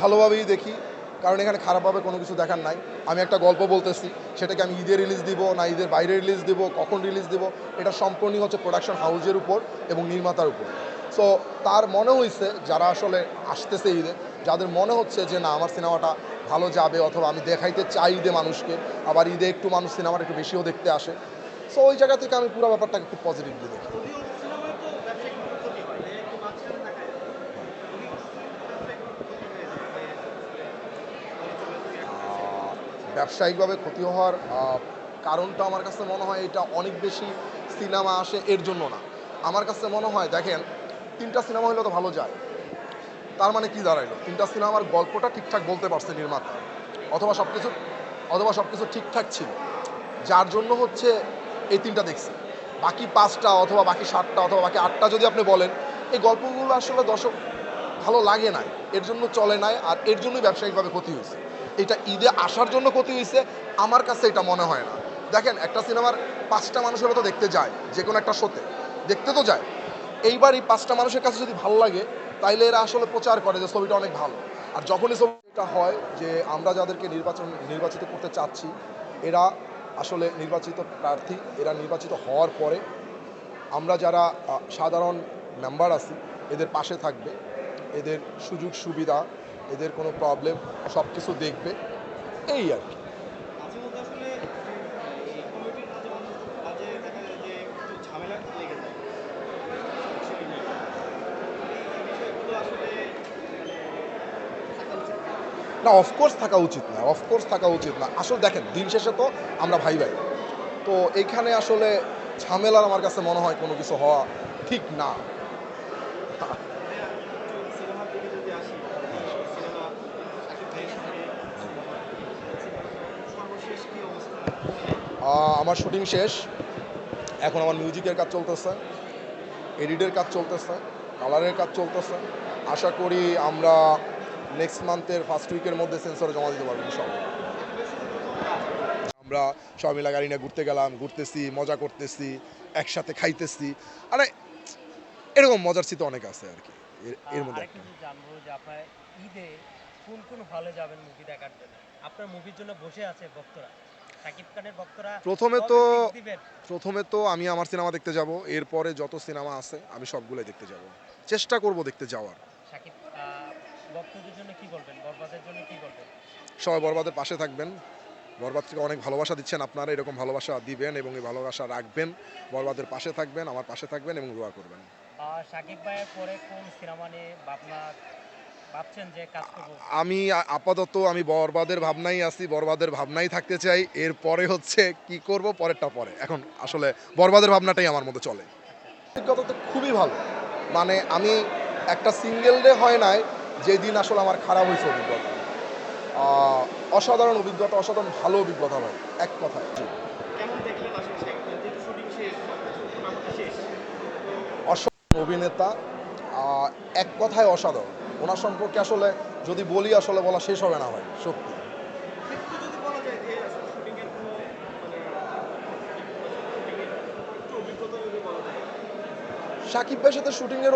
ভালোভাবেই দেখি, কারণ এখানে খারাপভাবে কোনো কিছু দেখার নাই। আমি একটা গল্প বলতেছি, সেটাকে আমি ঈদে রিলিজ দিব, না ঈদের বাইরে রিলিজ দিব, কখন রিলিজ দিব, এটা সম্পূর্ণই হচ্ছে প্রোডাকশন হাউজের উপর এবং নির্মাতার উপর। সো তার মনে হয়েছে যারা আসলে আসতেছে ঈদে, যাদের মনে হচ্ছে যে, না, আমার সিনেমাটা ভালো যাবে অথবা আমি দেখাইতে চাই ঈদে মানুষকে, আবার ঈদে একটু মানুষ সিনেমাটা একটু বেশিও দেখতে আসে। সো ওই জায়গা থেকে আমি পুরো ব্যাপারটাকে খুব পজিটিভলি দেখি। ব্যবসায়িকভাবে ক্ষতি হওয়ার কারণটা আমার কাছে মনে হয় এটা অনেক বেশি সিনেমা আসে এর জন্য না। আমার কাছে মনে হয়, দেখেন, তিনটা সিনেমা হলে তো ভালো যায়। তার মানে কি দাঁড়াইলো? তিনটা সিনেমার গল্পটা ঠিকঠাক বলতে পারছে নির্মাতা। অথবা সব কিছু অথবা সব কিছু ঠিকঠাক ছিল। যার জন্য হচ্ছে এই তিনটা দেখছি। বাকি পাঁচটা অথবা বাকি সাতটা অথবা বাকি আটটা যদি আপনি বলেন, এই গল্পগুলো আসলে দর্শক ভালো লাগে নাই। এর জন্য চলে নাই আর এর জন্যই ব্যবসায়িকভাবে ক্ষতি হয়েছে। এটা ঈদে আসার জন্য ক্ষতি হয়েছে আমার কাছে এটা মনে হয় না। দেখেন, একটা সিনেমার পাঁচটা মানুষের তো দেখতে যায় যে কোনো একটা শোতে। দেখতে তো যায়। এইবার এই পাঁচটা মানুষের কাছে যদি ভালো লাগে, তাইলে এরা আসলে প্রচার করে যে ছবিটা অনেক ভালো। আর যখনই ছবিটা হয় যে আমরা যাদেরকে নির্বাচন, নির্বাচিত করতে চাচ্ছি, এরা আসলে নির্বাচিত প্রার্থী, এরা নির্বাচিত হওয়ার পরে আমরা যারা সাধারণ মেম্বার আছি, এদের পাশে থাকবে। এদের সুযোগ সুবিধা এদের কোনো প্রবলেম সব কিছু দেখবে। এই আর কি। না। অফকোর্স থাকা উচিত না। অফকোর্স থাকা উচিত না আসলে দেখেন দিন শেষে তো আমরা ভাই ভাই তো এইখানে আসলে ঝামেলার আমার কাছে মনে হয় কোনো কিছু হওয়া ঠিক না ভাইয়া, একটু সিনেমার দিকে যদি আসি সিনেমা শাকিব ভাইয়ের সঙ্গে সর্বশেষ কি অবস্থা আহ, আমার শুটিং শেষ। এখন আমার মিউজিকের কাজ চলতেছে, এডিটের কাজ চলতেছে, কালারের কাজ চলতেছে। আশা করি আমরা নেক্সট মান্থের ফার্স্ট উইকের মধ্যে সেন্সরে জমা দিতে পারব সব আমরা সবাই মিলা গাড়ি নিয়ে ঘুরতে গেলাম, ঘুরতেছি, মজা করতেছি, একসাথে খাইতেছি। আরে, এরকম মজার স্মৃতি অনেক আছে আর কি। এর- মধ্যে কোন কোন হলে যাবেন মুভি দেখার জন্য? আপনার মুভির জন্য বসে আছে ভক্তরা। প্রথমে তো প্রথমে তো আমি আমার সিনেমা দেখতে যাব এরপরে যত সিনেমা আছে আমি সবগুলোই দেখতে যাব। চেষ্টা করব দেখতে যাওয়ার। সবাই বরবাদের পাশে থাকবেন। বরবাদ থেকে অনেক ভালোবাসা দিচ্ছেন আপনারা এরকম ভালোবাসা দিবেন এবং এই ভালোবাসা রাখবেন। বরবাদের পাশে থাকবেন আমার পাশে থাকবেন এবং দোয়া করবেন। শাকিব ভাইয়ের পরে কোন সিনেমা নিয়ে আমি আপাতত আমি বরবাদের ভাবনাই আছি বরবাদের ভাবনাই থাকতে চাই। এরপরে হচ্ছে কি করব পরেরটা পরে। এখন আসলে বরবাদের ভাবনাটাই আমার মধ্যে চলে। অভিজ্ঞতা তো খুবই ভালো। মানে আমি একটা সিঙ্গেল ডে হয় নাই যেদিন আসলে আমার খারাপ হয়েছে অভিজ্ঞতা। অসাধারণ অভিজ্ঞতা অসাধারণ ভালো অভিজ্ঞতা ভাই এক কথায়। অসাধারণ অভিনেতা এক কথায় অসাধারণ। ওনার সম্পর্কে আসলে যদি বলি, আসলে বলা শেষ হবে না ভাই, সত্যি। সাকিব ভাইয়ের সাথে শুটিংয়ের